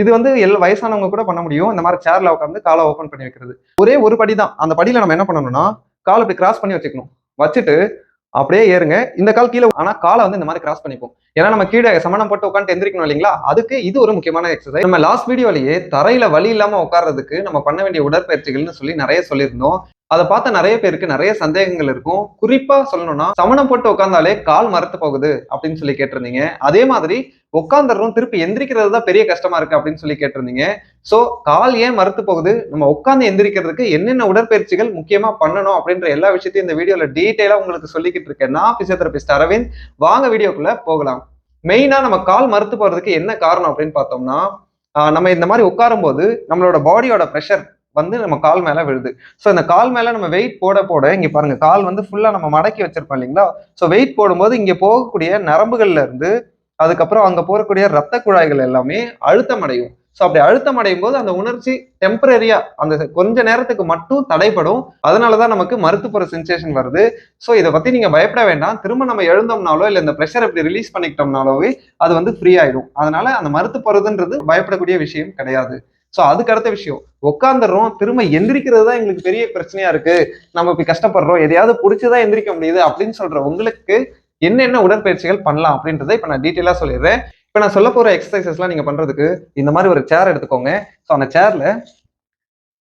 இது வந்து எல் வயசானவங்க கூட பண்ண முடியும். இந்த மாதிரி சேர்ல உட்காந்து காலை ஓப்பன் பண்ணி வைக்கிறது. ஒரே ஒரு படி தான் அந்த படியில நம்ம என்ன பண்ணணும்னா காலை இப்படி கிராஸ் பண்ணி வச்சுக்கணும். வச்சுட்டு அப்படியே ஏறுங்க. இந்த கால் கீழே ஆனா காலை வந்து இந்த மாதிரி கிராஸ் பண்ணிப்போம். ஏன்னா நம்ம கீழே சமணம் போட்டு உட்காந்து எந்திரிக்கணும் இல்லைங்களா? அதுக்கு இது ஒரு முக்கியமான எக்ஸசைஸ் நம்ம லாஸ்ட் வீடியோலயே தரையில வலி இல்லாம உட்கார்றதுக்கு நம்ம பண்ண வேண்டிய உடற்பயிற்சிகள்னு சொல்லி நிறைய சொல்லியிருந்தோம். அதை பார்த்த நிறைய பேருக்கு நிறைய சந்தேகங்கள் இருக்கும். குறிப்பா சொல்லணும்னா சமணம் போட்டு உட்காந்தாலே கால் மரத்து போகுது அப்படின்னு சொல்லி கேட்டிருந்தீங்க. அதே மாதிரி உட்காந்துடுறோம் திருப்பி எந்திரிக்கிறது தான் பெரிய கஷ்டமா இருக்கு அப்படின்னு சொல்லி கேட்டிருந்தீங்க. சோ கால் ஏன் மறுத்து போகுது? நம்ம உட்காந்து எந்திரிக்கிறதுக்கு என்னென்ன உடற்பயிற்சிகள் முக்கியமா பண்ணணும் அப்படின்ற எல்லா விஷயத்தையும் இந்த வீடியோல டீட்டெயிலா உங்களுக்கு சொல்லிக்கிட்டு இருக்கேன். நான் பிசியோதெரபிஸ்ட் அரவிந்த். வாங்க வீடியோக்குள்ள போகலாம். மெயினா நம்ம கால் மறுத்து போறதுக்கு என்ன காரணம் அப்படின்னு பார்த்தோம்னா நம்ம இந்த மாதிரி உட்காரும் போது நம்மளோட பாடியோட ப்ரெஷர் வந்து நம்ம கால் மேல விழுது. ஸோ இந்த கால் மேல நம்ம வெயிட் போட போட இங்க பாருங்க கால் வந்து ஃபுல்லா நம்ம மடக்கி வச்சிருப்போம் இல்லைங்களா? ஸோ வெயிட் போடும்போது இங்க போகக்கூடிய நரம்புகள்ல இருந்து அதுக்கப்புறம் அங்க போகக்கூடிய ரத்த குழாய்கள் எல்லாமே அழுத்தம் அடையும். ஸோ அப்படி அழுத்தம் அடையும் போது அந்த உணர்ச்சி டெம்பரரியா அந்த கொஞ்ச நேரத்துக்கு மட்டும் தடைப்படும் அதனாலதான் நமக்கு மருத்துவ சென்சேஷன் வருது. ஸோ இதை பத்தி நீங்க பயப்பட வேண்டாம். திரும்ப நம்ம எழுந்தோம்னாலோ இல்லை இந்த ப்ரெஷர் இப்படி ரிலீஸ் பண்ணிக்கிட்டோம்னாலோவே அது வந்து ஃப்ரீ ஆயிடும். அதனால அந்த மருத்து போறதுன்றது பயப்படக்கூடிய விஷயம் கிடையாது. ஸோ அதுக்கு அடுத்த விஷயம். உட்காந்துடுறோம் திரும்ப எந்திரிக்கிறது தான் எங்களுக்கு பெரிய பிரச்சனையா இருக்கு. நம்ம இப்படி கஷ்டப்படுறோம் எதையாவது பிடிச்சதான் எந்திரிக்க முடியுது அப்படின்னு சொல்ற உங்களுக்கு என்னென்ன உடற்பயிற்சிகள் பண்ணலாம் அப்படின்றத இப்போ நான் டீட்டெயிலாக சொல்லிடுறேன். இப்போ நான் சொல்ல போற எக்ஸசைசஸ்லாம் நீங்க பண்றதுக்கு இந்த மாதிரி ஒரு சேர் எடுத்துக்கோங்க. ஸோ அந்த சேர்ல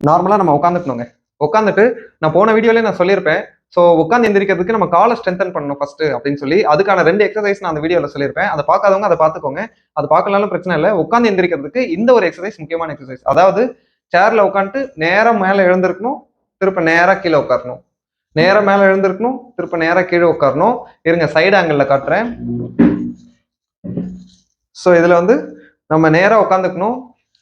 நார்மலாக நம்ம உட்காந்துக்கணுங்க உட்காந்துட்டு நான் போன வீடியோலேயே நான் சொல்லியிருப்பேன். ஸோ உட்காந்து எந்திரிக்கிறதுக்கு நம்ம காலை ஸ்ட்ரென்தன் பண்ணணும் ஃபர்ஸ்ட் அப்படின்னு சொல்லி அதுக்கான ரெண்டு எக்ஸசைஸ் நான் அந்த வீடியோவில் சொல்லியிருப்பேன். அதை பார்க்காதவங்க அதை பார்த்துக்கோங்க. அது பார்க்கலாலும் பிரச்சனை இல்லை. உட்காந்து எந்திரிக்கிறதுக்கு இந்த ஒரு எக்ஸசைஸ் முக்கியமான எக்ஸசைஸ் அதாவது சேர்ல உட்காந்துட்டு நேரம் மேலே எழுந்திருக்கணும் திருப்ப நேராக கீழே உட்காரணும். நேரம் மேலே எழுந்திருக்கணும் திருப்ப நேராக கீழே உட்காரணும். இருங்க சைடு ஆங்கிளில் காட்டுறேன். ஸோ இதில் வந்து நம்ம நேராக உட்காந்துக்கணும்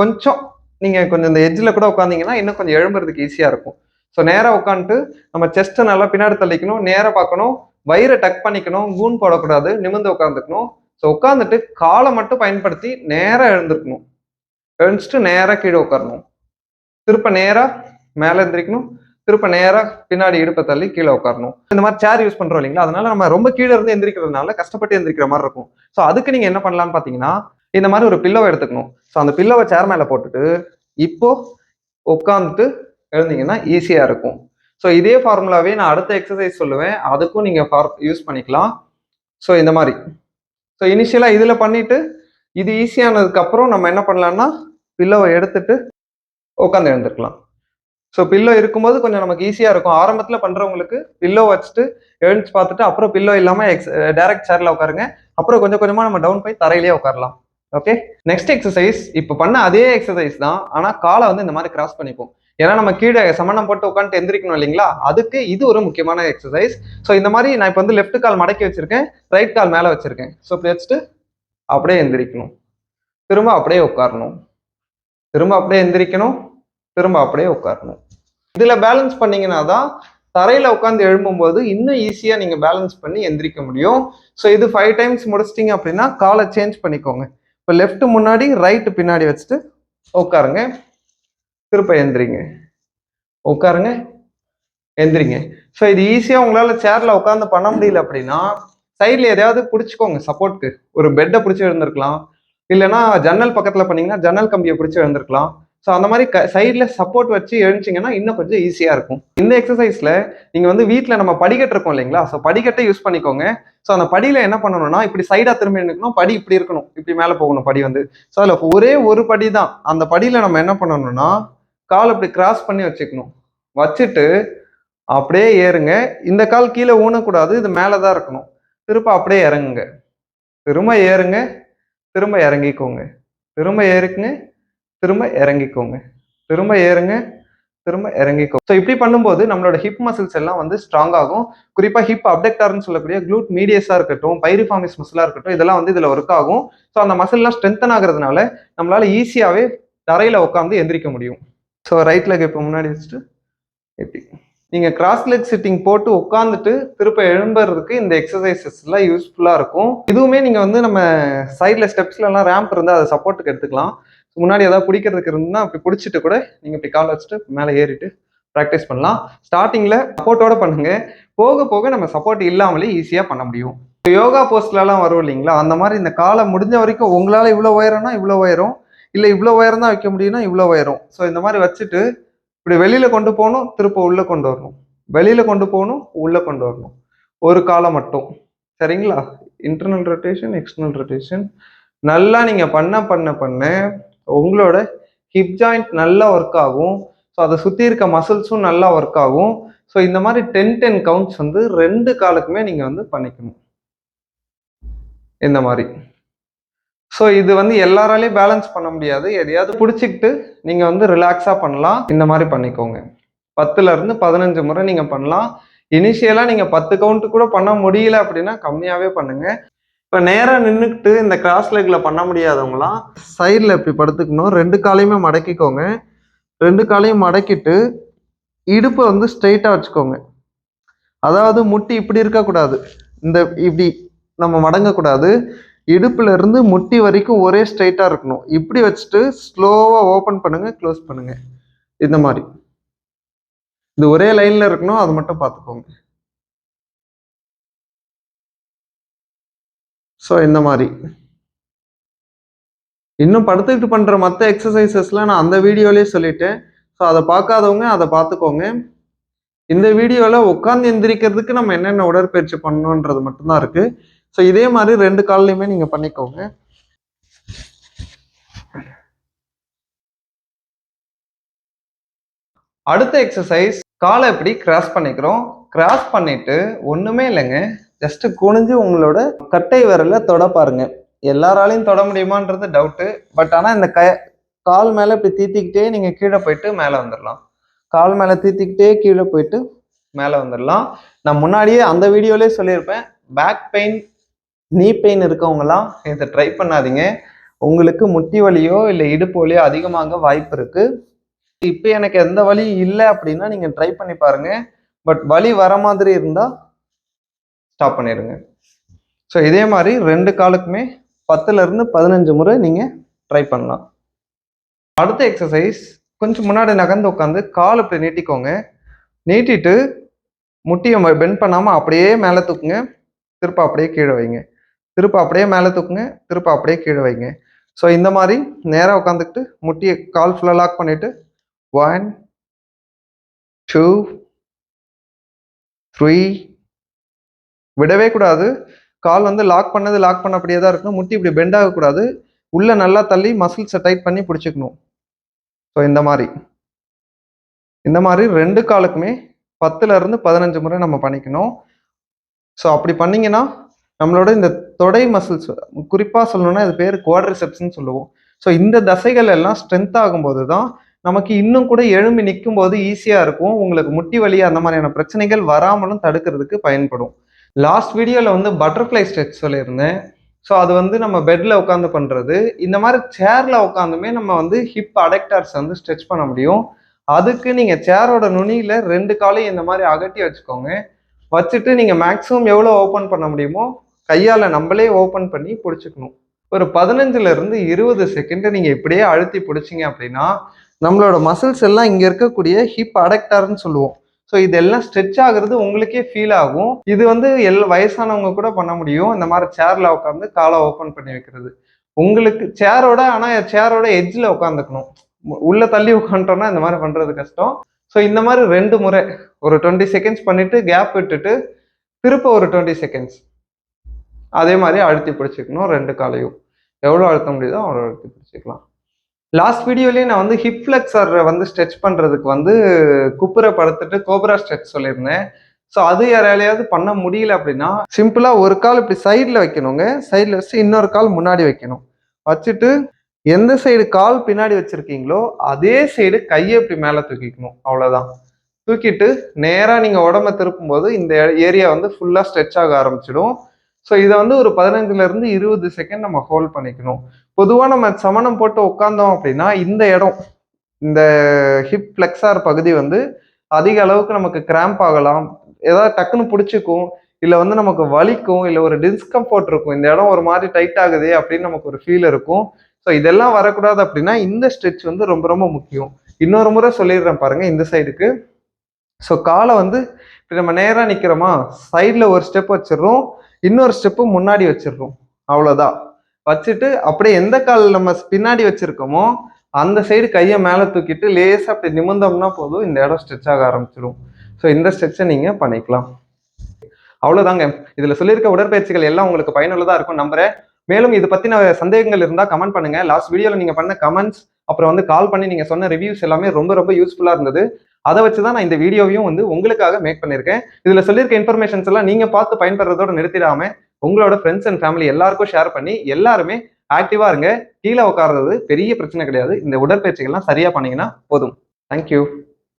கொஞ்சம் நீங்கள் கொஞ்சம் இந்த எஜ்ஜில் கூட உட்காந்திங்கன்னா இன்னும் கொஞ்சம் எழும்புறதுக்கு ஈஸியாக இருக்கும். ஸோ நேராக உட்காந்துட்டு நம்ம செஸ்ட்டை நல்லா பின்னாடி தள்ளிக்கணும் நேராக பார்க்கணும் வயிறை டக் பண்ணிக்கணும் கூன் போடக்கூடாது நிமிர்ந்து உட்காந்துக்கணும் ஸோ உட்காந்துட்டு காலை மட்டும் பயன்படுத்தி நேராக எழுந்திருக்கணும். எழுந்துட்டு நேராக கீழே உட்காரணும் திருப்ப நேராக மேலே எழுந்திரிக்கணும் திருப்ப நேராக பின்னாடி இடுப்பை தள்ளி கீழே உட்காரணும் இந்த மாதிரி சேர் யூஸ் பண்ணுறோம் இல்லைங்களா? அதனால நம்ம ரொம்ப கீழே இருந்து எந்திரிக்கிறதுனால கஷ்டப்பட்டு எந்திரிக்கிற மாதிரி இருக்கும். ஸோ அதுக்கு நீங்கள் என்ன பண்ணலாம்னு பார்த்தீங்கன்னா இந்த மாதிரி ஒரு பில்லோவை எடுத்துக்கணும். ஸோ அந்த பில்லோவை சேர் மேலே போட்டுட்டு இப்போ உட்காந்துட்டு எழுந்தீங்கன்னா ஈஸியாக இருக்கும். ஸோ இதே ஃபார்முலாவே நான் அடுத்த எக்ஸசைஸ் சொல்லுவேன். அதுக்கும் நீங்கள் ஃபார் யூஸ் பண்ணிக்கலாம். ஸோ இந்த மாதிரி. ஸோ இனிஷியலாக இதில் பண்ணிவிட்டு இது ஈஸியானதுக்கப்புறம் நம்ம என்ன பண்ணலான்னா பில்லோவை எடுத்துட்டு உட்காந்து எழுந்திருக்கலாம். ஸோ பில்லோ இருக்கும்போது கொஞ்சம் நமக்கு ஈஸியாக இருக்கும். ஆரம்பத்தில் பண்ணுறவங்களுக்கு பில்லோ வச்சுட்டு எழுந்துச்சு பார்த்துட்டு அப்புறம் பில்லோ இல்லாமல் எக்ஸ் டேரக்ட் சேரில் உட்காருங்க. அப்புறம் கொஞ்சம் கொஞ்சமாக நம்ம டவுன் போய் தரையிலேயே உட்காரலாம். ஓகே நெக்ஸ்ட் எக்ஸசைஸ் இப்போ பண்ண அதே எக்ஸசைஸ் தான். ஆனால் காலை வந்து இந்த மாதிரி கிராஸ் பண்ணிப்போம். ஏன்னா நம்ம கீழே சமணம் போட்டு உட்காந்து எந்திரிக்கணும் இல்லைங்களா? அதுக்கு இது ஒரு முக்கியமான எக்ஸசைஸ் ஸோ இந்த மாதிரி நான் இப்போ வந்து லெஃப்ட் கால் மடக்கி வச்சிருக்கேன் ரைட் கால் மேலே வச்சிருக்கேன். ஸோ இப்படி வச்சுட்டு அப்படியே எந்திரிக்கணும். திரும்ப அப்படியே உட்காரணும். திரும்ப அப்படியே எந்திரிக்கணும். திரும்ப அப்படியே உட்காரணும். இதில் பேலன்ஸ் பண்ணீங்கன்னா தான் தரையில் உட்காந்து எழும்பும்போது இன்னும் ஈஸியாக நீங்கள் பேலன்ஸ் பண்ணி எந்திரிக்க முடியும். ஸோ இது ஃபைவ் டைம்ஸ் முடிச்சிட்டிங்க அப்படின்னா காலை சேஞ்ச் பண்ணிக்கோங்க. இப்போ லெஃப்ட் முன்னாடி ரைட்டு பின்னாடி வச்சுட்டு உட்காருங்க. திருப்ப எந்திரிங்க. உட்காருங்க. எந்திரிங்க. ஸோ இது ஈஸியாக உங்களால் சேரில் உட்காந்து பண்ண முடியல அப்படின்னா சைடில் எதையாவது பிடிச்சிக்கோங்க சப்போர்ட்க்கு ஒரு பெட்டை பிடிச்சி எழுந்திருக்கலாம். இல்லைன்னா ஜன்னல் பக்கத்தில் பண்ணீங்கன்னா ஜன்னல் கம்பியை பிடிச்சி எழுந்திருக்கலாம். ஸோ அந்த மாதிரி க சைடில் சப்போர்ட் வச்சு எழுந்துச்சிங்கன்னா இன்னும் கொஞ்சம் ஈஸியாக இருக்கும். இந்த எக்ஸசைஸில் நீங்கள் வந்து வீட்டில் நம்ம படிக்கட்டு இருக்கோம் இல்லைங்களா? ஸோ படிக்கட்டை யூஸ் பண்ணிக்கோங்க. ஸோ அந்த படியில் என்ன பண்ணணும்னா இப்படி சைடாக திரும்பி நிற்கணும் படி இப்படி இருக்கணும். இப்படி மேலே போகணும் படி வந்து. ஸோ அதில் ஒரே ஒரு படி தான் அந்த படியில் நம்ம என்ன பண்ணணும்னா கால் அப்படி கிராஸ் பண்ணி வச்சுக்கணும். வச்சுட்டு அப்படியே ஏறுங்க. இந்த கால் கீழே ஊனக்கூடாது. இது மேலே தான் இருக்கணும். திரும்ப அப்படியே இறங்குங்க. திரும்ப ஏறுங்க. திரும்ப இறங்கிக்கோங்க. திரும்ப ஏறுக்குங்க திரும்ப இறங்கிக்கோங்க. திரும்ப ஏறுங்க. திரும்ப இறங்கிக்கோங்க. ஸோ இப்படி பண்ணும்போது நம்மளோட ஹிப் மசில்ஸ் எல்லாம் வந்து ஸ்ட்ராங் ஆகும். குறிப்பாக ஹிப் அப்டெக்டார்னு சொல்லக்கூடிய க்ளூட் மீடியஸாக இருக்கட்டும் பைரிஃபார்மிஸ் மசிலாக இருக்கட்டும் இதெல்லாம் வந்து இதில் ஒர்க் ஆகும். ஸோ அந்த மசில்லாம் ஸ்ட்ரென்தன் ஆகிறதுனால நம்மளால ஈஸியாகவே தரையில் உட்காந்து எந்திரிக்க முடியும். ஸோ ரைட் லெக் இப்போ முன்னாடி வச்சுட்டு எப்படி? நீங்கள் கிராஸ் லெக் சிட்டிங் போட்டு உட்காந்துட்டு திருப்ப எழும்புறதுக்கு இந்த எக்ஸசைசஸ்லாம் யூஸ்ஃபுல்லாக இருக்கும். இதுவுமே நீங்கள் வந்து நம்ம சைடில் ஸ்டெப்ஸ்லலாம் ரேம்ப் இருந்தால் அதை சப்போர்ட்டுக்கு எடுத்துக்கலாம். முன்னாடி ஏதாவது பிடிக்கிறதுக்கு இருந்தால் அப்படி பிடிச்சிட்டு கூட நீங்கள் இப்படி கால் வச்சுட்டு மேலே ஏறிட்டு ப்ராக்டிஸ் பண்ணலாம். ஸ்டார்டிங்கில் சப்போர்ட்டோட பண்ணுங்க. போக போக நம்ம சப்போர்ட் இல்லாமலே ஈஸியாக பண்ண முடியும். யோகா போஸ்ட்லலாம் வரும் இல்லைங்களா? அந்த மாதிரி இந்த காலை முடிஞ்ச வரைக்கும் உங்களால் இவ்வளோ உயரம்னா இவ்வளோ உயரம். இல்லை இவ்வளோ உயரம் தான் வைக்க முடியும்னா இவ்வளோ உயரம். ஸோ இந்த மாதிரி வச்சுட்டு இப்படி வெளியில் கொண்டு போகணும் திரும்ப உள்ளே கொண்டு வரணும். வெளியில் கொண்டு போகணும் உள்ளே கொண்டு வரணும். ஒரு காலை மட்டும். சரிங்களா? இன்டர்னல் ரொட்டேஷன் எக்ஸ்டர்னல் ரொட்டேஷன் நல்லா நீங்கள் பண்ண பண்ண பண்ண உங்களோட ஹிப் ஜாயிண்ட் நல்லா ஒர்க் ஆகும். ஸோ அதை சுற்றி இருக்க மசில்ஸும் நல்லா ஒர்க் ஆகும். ஸோ இந்த மாதிரி டென் டென் கவுண்ட்ஸ் வந்து ரெண்டு காலுக்குமே நீங்கள் வந்து பண்ணிக்கணும். இந்த மாதிரி. ஸோ இது வந்து எல்லாராலையும் பேலன்ஸ் பண்ண முடியாது. எதையாவது பிடிச்சிக்கிட்டு நீங்கள் வந்து ரிலாக்ஸாக பண்ணலாம். இந்த மாதிரி பண்ணிக்கோங்க. பத்துலேருந்து பதினஞ்சு முறை நீங்கள் பண்ணலாம். இனிஷியலாக நீங்கள் பத்து கவுண்ட்டு கூட பண்ண முடியல அப்படின்னா கம்மியாகவே பண்ணுங்கள் இப்போ நேராக நின்றுக்கிட்டு இந்த கிராஸ் லெக்கில் பண்ண முடியாதவங்களாம் சைடில் இப்படி படுத்துக்கணும். ரெண்டு காலையுமே மடக்கிக்கோங்க. ரெண்டு காலையும் மடக்கிட்டு இடுப்பை வந்து ஸ்ட்ரெயிட்டாக வச்சுக்கோங்க. அதாவது முட்டி இப்படி இருக்கக்கூடாது. இந்த இப்படி நம்ம மடங்கக்கூடாது. இடுப்புல இருந்து முட்டி வரைக்கும் ஒரே ஸ்ட்ரைட்டாக இருக்கணும். இப்படி வச்சுட்டு ஸ்லோவா ஓப்பன் பண்ணுங்க க்ளோஸ் பண்ணுங்க. இந்த மாதிரி. இது ஒரே லைன்ல இருக்கணும் அது மட்டும் பார்த்துக்கோங்க. ஸோ இந்த மாதிரி. இன்னும் படுத்துக்கிட்டு பண்ற மற்ற எக்ஸசைசஸ்லாம் நான் அந்த வீடியோலயே சொல்லிட்டேன். ஸோ அதை பார்க்காதவங்க அதை பார்த்துக்கோங்க. இந்த வீடியோவில் உட்காந்து எந்திரிக்கிறதுக்கு நம்ம என்னென்ன உடற்பயிற்சி பண்ணணுன்றது மட்டும்தான் இருக்கு. ஸோ இதே மாதிரி ரெண்டு கால்லையுமே நீங்க பண்ணிக்கோங்க. அடுத்த எக்ஸசைஸ் காலை எப்படி கிராஸ் பண்ணிக்கிறோம்? கிராஸ் பண்ணிட்டு ஒண்ணுமே இல்லைங்க. ஜஸ்ட் குனிஞ்சு உங்களோட கட்டை விரல தொட பாருங்க. எல்லாராலையும் தொட முடியுமான்றது டவுட்டு பட் ஆனால் இந்த க கால் மேலே இப்படி தீத்திக்கிட்டே நீங்கள் கீழே போயிட்டு மேலே வந்துடலாம் கால் மேலே தீத்திக்கிட்டே கீழே போயிட்டு மேலே வந்துடலாம் நான் முன்னாடியே அந்த வீடியோலேயே சொல்லியிருப்பேன். பேக் பெயின் நீ பெயின் இருக்கவங்களாம் இதை ட்ரை பண்ணாதீங்க. உங்களுக்கு முட்டி வலியோ இல்லை இடுப்பு வலியோ அதிகமாக வாய்ப்பு இருக்கு. இப்போ எனக்கு எந்த வலி இல்லை அப்படின்னா நீங்கள் ட்ரை பண்ணி பாருங்க. பட் வலி வர மாதிரி இருந்தால் ஸ்டாப் பண்ணிடுங்க ஸோ இதே மாதிரி ரெண்டு காலுக்குமே பத்துலேருந்து பதினஞ்சு முறை நீங்கள் ட்ரை பண்ணலாம். அடுத்த எக்ஸசைஸ் கொஞ்சம் முன்னாடி நகர்ந்து உட்காந்து கால் இப்படி நீட்டிக்கோங்க. நீட்டிட்டு முட்டியை பெண்ட் பண்ணாமல் அப்படியே மேலே தூக்குங்க. திருப்ப அப்படியே கீழே வைங்க. திருப்ப அப்படியே மேலே தூக்குங்க திருப்ப அப்படியே கீழே வைங்க. ஸோ இந்த மாதிரி நேராக உட்காந்துக்கிட்டு முட்டியை கால் ஃபுல்லாக லாக் பண்ணிவிட்டு ஒன் டூ த்ரீ விடவே கூடாது. கால் வந்து லாக் பண்ணது லாக் பண்ண அப்படியே தான் இருக்கணும். முட்டி இப்படி பெண்ட் ஆகக்கூடாது உள்ளே நல்லா தள்ளி மசில்ஸை டைட் பண்ணி பிடிச்சிக்கணும். ஸோ இந்த மாதிரி. இந்த மாதிரி ரெண்டு காலுக்குமே பத்துலேருந்து பதினஞ்சு முறை நம்ம பண்ணிக்கணும். ஸோ அப்படி பண்ணிங்கன்னா நம்மளோட இந்த தொடை மசில்ஸ் குறிப்பாக சொல்லணும்னா இது பேர் குவாட்ரிசெப்ஸ்ன்னு சொல்லுவோம். ஸோ இந்த தசைகள் எல்லாம் ஸ்ட்ரென்த் ஆகும்போது தான் நமக்கு இன்னும் கூட எழும்பி நிற்கும் போது ஈஸியாக இருக்கும். உங்களுக்கு முட்டி வலி அந்த மாதிரியான பிரச்சனைகள் வராமலும் தடுக்கிறதுக்கு பயன்படும். லாஸ்ட் வீடியோவில் வந்து பட்டர்ஃப்ளை ஸ்ட்ரெச் சொல்லியிருந்தேன். ஸோ அது வந்து நம்ம பெட்டில் உட்காந்து பண்ணுறது இந்த மாதிரி சேரில் உட்காந்துமே நம்ம வந்து ஹிப் அடெக்டார்ஸ் வந்து ஸ்ட்ரெச் பண்ண முடியும். அதுக்கு நீங்கள் சேரோட நுனியில் ரெண்டு காலையும் இந்த மாதிரி அகட்டி வச்சுக்கோங்க. வச்சுட்டு நீங்கள் மேக்ஸிமம் எவ்வளோ ஓப்பன் பண்ண முடியுமோ கையால் நம்மளே ஓப்பன் பண்ணி பிடிச்சிக்கணும். ஒரு பதினஞ்சுலேருந்து இருபது செகண்டை நீங்கள் இப்படியே அழுத்தி பிடிச்சிங்க அப்படின்னா நம்மளோட மசில்ஸ் எல்லாம் இங்கே இருக்கக்கூடிய ஹிப் அடக்டர்னு சொல்லுவோம். ஸோ இதெல்லாம் ஸ்ட்ரெச் ஆகுறது உங்களுக்கே ஃபீல் ஆகும். இது வந்து எல் வயசானவங்க கூட பண்ண முடியும். இந்த மாதிரி சேரில் உட்காந்து காலை ஓப்பன் பண்ணி வைக்கிறது. உங்களுக்கு சேரோட ஆனால் சேரோட எட்ஜில் உட்காந்துக்கணும் உள்ளே தள்ளி உட்காந்துட்டோம்னா இந்த மாதிரி பண்ணுறது கஷ்டம். ஸோ இந்த மாதிரி ரெண்டு முறை ஒரு டுவெண்ட்டி செகண்ட்ஸ் பண்ணிவிட்டு கேப் விட்டுட்டு திருப்ப ஒரு டுவெண்ட்டி செகண்ட்ஸ் அதே மாதிரி அழுத்தி பிடிச்சிக்கணும் ரெண்டு காலையும். எவ்வளோ அழுத்த முடியுதோ அவ்வளோ அழுத்தி பிடிச்சிக்கலாம். லாஸ்ட் வீடியோலேயே நான் வந்து ஹிப் ஃப்ளெக்ஸர் வந்து ஸ்ட்ரெச் பண்ணுறதுக்கு வந்து குப்புரை படுத்துட்டு கோப்ரா ஸ்ட்ரெச் சொல்லியிருந்தேன். ஸோ அது யாராலையாவது பண்ண முடியல அப்படின்னா சிம்பிளாக ஒரு கால் இப்படி சைடில் வைக்கணுங்க. சைடில் வச்சு இன்னொரு கால் முன்னாடி வைக்கணும். வச்சுட்டு எந்த சைடு கால் பின்னாடி வச்சுருக்கீங்களோ அதே சைடு கையை இப்படி மேலே தூக்கிக்கணும். அவ்வளோதான் தூக்கிட்டு நேராக நீங்கள் உடம்ப திருப்பும்போது இந்த ஏரியா வந்து ஃபுல்லாக ஸ்ட்ரெச் ஆக ஆரம்பிச்சிடும். ஸோ இதை வந்து ஒரு பதினஞ்சுலேருந்து இருபது செகண்ட் நம்ம ஹோல்ட் பண்ணிக்கணும். பொதுவாக நம்ம சமணம் போட்டு உட்காந்தோம் அப்படின்னா இந்த இடம் இந்த ஹிப் ஃப்ளெக்ஸார் பகுதி வந்து அதிக அளவுக்கு நமக்கு கிராம்ப் ஆகலாம். ஏதாவது டக்குன்னு பிடிச்சிக்கும் இல்லை வந்து நமக்கு வலிக்கும் இல்லை ஒரு டிஸ்கம்ஃபோர்ட் இருக்கும். இந்த இடம் ஒரு மாதிரி டைட் ஆகுது அப்படின்னு நமக்கு ஒரு ஃபீல் இருக்கும். ஸோ இதெல்லாம் வரக்கூடாது அப்படின்னா இந்த ஸ்ட்ரெச் வந்து ரொம்ப ரொம்ப முக்கியம். இன்னொரு முறை சொல்லிடுறேன் பாருங்கள் இந்த சைடுக்கு ஸோ காலை வந்து இப்போ நம்ம நேராக நிற்கிறோமா சைடில் ஒரு ஸ்டெப் வச்சிடுறோம். இன்னொரு ஸ்டெப்பு முன்னாடி வச்சிடுறோம். அவ்வளோதான் வச்சுட்டு அப்படியே எந்த கால் நம்ம பின்னாடி வச்சுருக்கோமோ அந்த சைடு கையை மேலே தூக்கிட்டு லேசாக அப்படி நிமிர்ந்தோம்னா போதும். இந்த இடம் ஸ்ட்ரெச் ஆக ஆரம்பிச்சிடும். ஸோ இந்த ஸ்ட்ரெச்சை நீங்கள் பண்ணிக்கலாம். அவ்வளோதாங்க இதில் சொல்லியிருக்க உடற்பயிற்சிகள் எல்லாம் உங்களுக்கு பயனுள்ளதாக இருக்கும். நம்புகிறேன் மேலும் இது பற்றின சந்தேகங்கள் இருந்தால் கமெண்ட் பண்ணுங்கள் லாஸ்ட் வீடியோவில் நீங்கள் பண்ண கமெண்ட்ஸ் அப்புறம் வந்து கால் பண்ணி நீங்கள் சொன்ன ரிவ்யூஸ் எல்லாமே ரொம்ப ரொம்ப யூஸ்ஃபுல்லாக இருந்தது. அதை வச்சு தான் நான் இந்த வீடியோவையும் வந்து உங்களுக்காக மேக் பண்ணியிருக்கேன். இதில் சொல்லியிருக்க இன்ஃபர்மேஷன்ஸ் எல்லாம் நீங்கள் பார்த்து பயன்படுறதோட நிறுத்திடாம உங்களோட ஃப்ரெண்ட்ஸ் அண்ட் ஃபேமிலி எல்லாருக்கும் ஷேர் பண்ணி எல்லாருமே ஆக்டிவாக இருங்க. கீழே உட்கார்றது பெரிய பிரச்சனை கிடையாது. இந்த உடற்பயிற்சிகள்லாம் சரியாக பண்ணீங்கன்னா போதும். தேங்க்யூ